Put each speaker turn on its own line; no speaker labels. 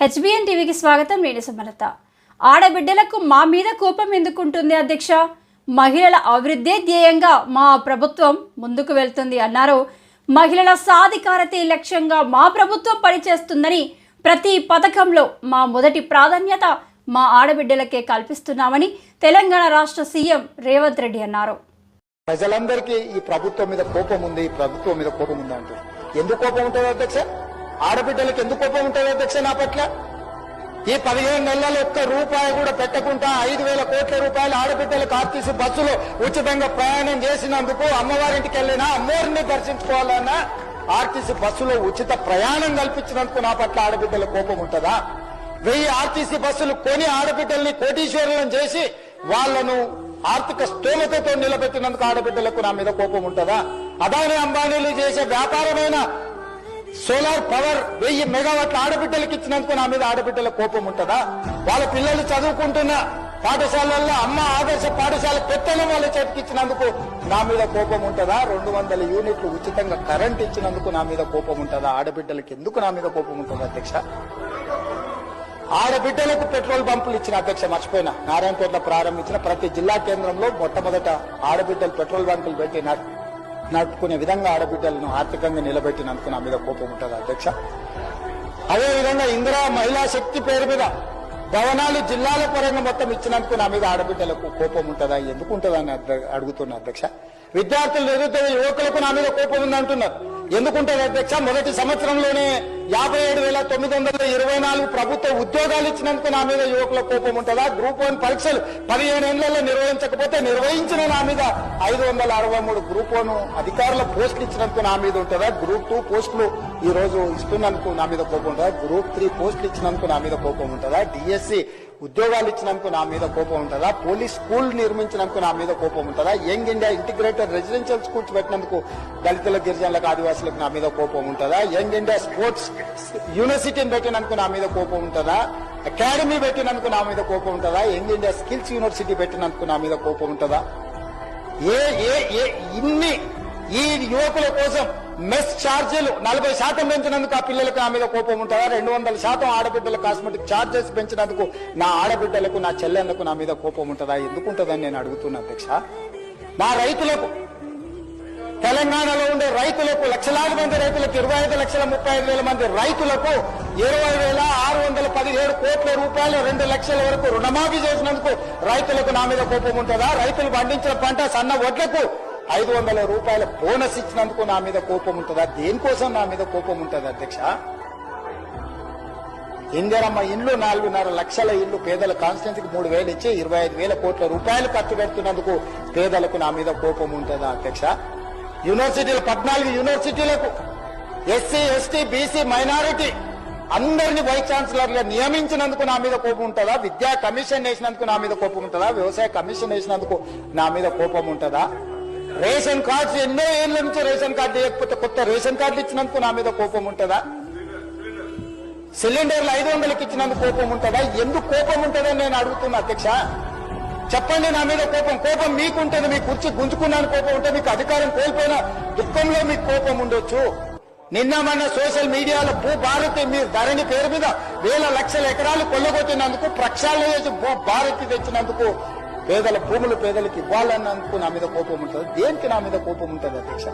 HBN టీవీకి స్వాగతం నేను సుమలత. ఆడబిడ్డలకు మా మీద కోపం ఎందుకుంటుంది అధ్యక్ష? మహిళల అభివృద్ధే ధ్యేయంగా మా ప్రభుత్వం ముందుకు వెళ్తుంది అన్నారు. మహిళల సాధికారతే లక్ష్యంగా మా ప్రభుత్వం పనిచేస్తుందని ప్రతి పథకంలో మా మొదటి ప్రాధాన్యత మా ఆడబిడ్డలకే కల్పిస్తున్నామని తెలంగాణ రాష్ట్ర సీఎం రేవంత్ రెడ్డి అన్నారు.
ప్రజలందరికీ ఈ ప్రభుత్వం మీద కోపం ఉంది ఈ ప్రభుత్వం మీద కోపం ఉంది అంటారు ఎందుకు కోపం ఉంటుంది అధ్యక్ష? ఆడబిడ్డలకు ఎందుకు కోపం ఉంటుంది అధ్యక్ష నా పట్ల? ఈ పదిహేను నెలలు ఒక్క రూపాయి కూడా పెట్టకుండా ఐదు వేల కోట్ల రూపాయలు ఆడబిడ్డలకు ఆర్టీసీ బస్సులో ఉచితంగా ప్రయాణం చేసినందుకు అమ్మవారింటికి వెళ్ళినా అమ్మవారిని దర్శించుకోవాలన్నా ఆర్టీసీ బస్సులో ఉచిత ప్రయాణం కల్పించినందుకు నా పట్ల ఆడబిడ్డల కోపం ఉంటుందా? వెయ్యి ఆర్టీసీ బస్సులు కొని ఆడబిడ్డల్ని కోటీశ్వరులను చేసి వాళ్ళను ఆర్థిక స్థూలతతో నిలబెట్టినందుకు ఆడబిడ్డలకు నా మీద కోపం ఉంటుందా? అదాని అంబానీలు చేసే వ్యాపారమైన సోలార్ పవర్ వెయ్యి మెగావాట్ల ఆడబిడ్డలకు ఇచ్చినందుకు నా మీద ఆడబిడ్డల కోపం ఉంటుందా? వాళ్ళ పిల్లలు చదువుకుంటున్న పాఠశాలల్లో అమ్మ ఆదర్శ పాఠశాల పెత్తనం వాళ్ళ చేతికి ఇచ్చినందుకు నా మీద కోపం ఉంటుందా? రెండు వందల యూనిట్లు ఉచితంగా కరెంట్ ఇచ్చినందుకు నా మీద కోపం ఉంటుందా? ఆడబిడ్డలకు ఎందుకు నా మీద కోపం ఉంటుందా అధ్యక్ష? ఆడబిడ్డలకు పెట్రోల్ పంపులు ఇచ్చిన అధ్యక్ష మర్చిపోయినా. నారాయణపేటలో ప్రారంభించిన ప్రతి జిల్లా కేంద్రంలో మొట్టమొదట ఆడబిడ్డలు పెట్రోల్ బంకులు పెట్టినారు. నడుపుకునే విధంగా ఆడబిడ్డలను ఆర్థికంగా నిలబెట్టినందుకు నా మీద కోపం ఉంటుంది అధ్యక్ష. అదేవిధంగా ఇందిరా మహిళా శక్తి పేరు మీద భవనాలు జిల్లాల పరంగా మొత్తం ఇచ్చినందుకు నా మీద ఆడబిడ్డలకు కోపం ఉంటుందా ఎందుకు ఉంటుందని అడుగుతున్నా అధ్యక్ష. విద్యార్థులు నిరుద్యోగ యువకులకు నా మీద కోపం ఉంది అంటున్నారు ఎందుకుంటుంది అధ్యక్ష? మొదటి సంవత్సరంలోనే యాభై ఏడు వేల తొమ్మిది వందల ఇరవై నాలుగు ప్రభుత్వ ఉద్యోగాలు ఇచ్చినందుకు నా మీద యువకుల కోపం ఉంటుందా? గ్రూప్ వన్ పరీక్షలు పదిహేను ఏళ్ళలో నిర్వహించకపోతే నిర్వహించిన నా మీద ఐదు వందల అరవై మూడు గ్రూప్ వన్ అధికారుల పోస్టులు ఇచ్చినందుకు నా మీద ఉంటుందా? గ్రూప్ టూ పోస్టులు ఈ రోజు ఇస్తున్నందుకు నా మీద కోపం ఉంటుందా? గ్రూప్ త్రీ పోస్టులు ఇచ్చినందుకు నా మీద కోపం ఉంటుందా? డిఎస్సి ఉద్యోగాలు ఇచ్చినందుకు నా మీద కోపం ఉంటుందా? పోలీస్ స్కూల్ నిర్మించినందుకు నా మీద కోపం ఉంటుందా? Young India integrated residential schools పెట్టినందుకు దళితుల గిరిజనులకు ఆదివాసులకు నా మీద కోపం ఉంటుందా? యంగ్ ఇండియా స్పోర్ట్స్ యూనివర్సిటీని పెట్టినందుకు నా మీద కోపం ఉంటుందా? అకాడమీ పెట్టినందుకు నా మీద కోపం ఉంటుందా? యంగ్ ఇండియా స్కిల్స్ యూనివర్సిటీ పెట్టినందుకు నా మీద కోపం ఉంటుందా? ఏ ఏ ఏ ఇన్ని ఈ యువకుల కోసం మెస్ ఛార్జీలు నలభై శాతం పెంచినందుకు ఆ పిల్లలకు నా మీద కోపం ఉంటుందా? రెండు వందల శాతం ఆడబిడ్డల కాస్మెటిక్ ఛార్జెస్ పెంచినందుకు నా ఆడబిడ్డలకు నా చెల్లెళ్ళకు నా మీద కోపం ఉంటుందా? ఎందుకు ఉంటుందని నేను అడుగుతున్నా అధ్యక్ష. నా రైతులకు తెలంగాణలో ఉండే రైతులకు లక్షలాది మంది రైతులకు ఇరవై ఐదు లక్షల ముప్పై ఐదు వేల మంది రైతులకు ఇరవై వేల ఆరు వందల పదిహేడు కోట్ల రూపాయలు రెండు లక్షల వరకు రుణమాఫీ చేసినందుకు రైతులకు నా మీద కోపం ఉంటుందా? రైతులు పండించిన పంట సన్న వడ్లకు ఐదు వందల రూపాయల బోనస్ ఇచ్చినందుకు నా మీద కోపం ఉంటుందా? దేనికోసం నా మీద కోపం ఉంటుంది అధ్యక్ష? ఇందిరమ్మ ఇల్లు నాలుగున్నర లక్షల ఇల్లు పేదల కాన్స్టిట్యూన్సీకి మూడు వేలు ఇచ్చి ఇరవై ఐదు వేల కోట్ల రూపాయలు ఖర్చు పెడుతున్నందుకు పేదలకు నా మీద కోపం ఉంటుందా అధ్యక్ష? యూనివర్సిటీలు పద్నాలుగు యూనివర్సిటీలకు ఎస్సీ ఎస్టీ బీసీ మైనారిటీ అందరిని వైస్ ఛాన్సలర్గా నియమించినందుకు నా మీద కోపం ఉంటుందా? విద్యా కమిషన్ వేసినందుకు నా మీద కోపం ఉంటుందా? వ్యవసాయ కమిషన్ వేసినందుకు నా మీద కోపం ఉంటుందా? రేషన్ కార్డ్స్ ఎన్నో ఏళ్ళ నుంచి రేషన్ కార్డు లేకపోతే కొత్త రేషన్ కార్డులు ఇచ్చినందుకు నా మీద కోపం ఉంటుందా? సిలిండర్లు ఐదు వందలకి ఇచ్చినందుకు కోపం ఉంటుందా? ఎందుకు కోపం ఉంటుందని నేను అడుగుతున్నా అధ్యక్ష. చెప్పండి నా మీద కోపం. కోపం మీకుంటుంది. మీ కుర్చీ గుంజుకున్నాను. కోపం ఉంటే మీకు అధికారం కోల్పోయిన దుఃఖంలో మీకు కోపం ఉండొచ్చు. నిన్న మన సోషల్ మీడియాలో భూ భారతి మీ ధరణి పేరు మీద వేల లక్షల ఎకరాలు కొల్లగొట్టినందుకు ప్రక్షాళన చేసి భూ భారతి తెచ్చినందుకు పేదల భూములు పేదలకు ఇవ్వాలన్నందుకు నా మీద కోపం ఉంటుంది. దేనికి నా మీద కోపం ఉంటుంది అధ్యక్ష?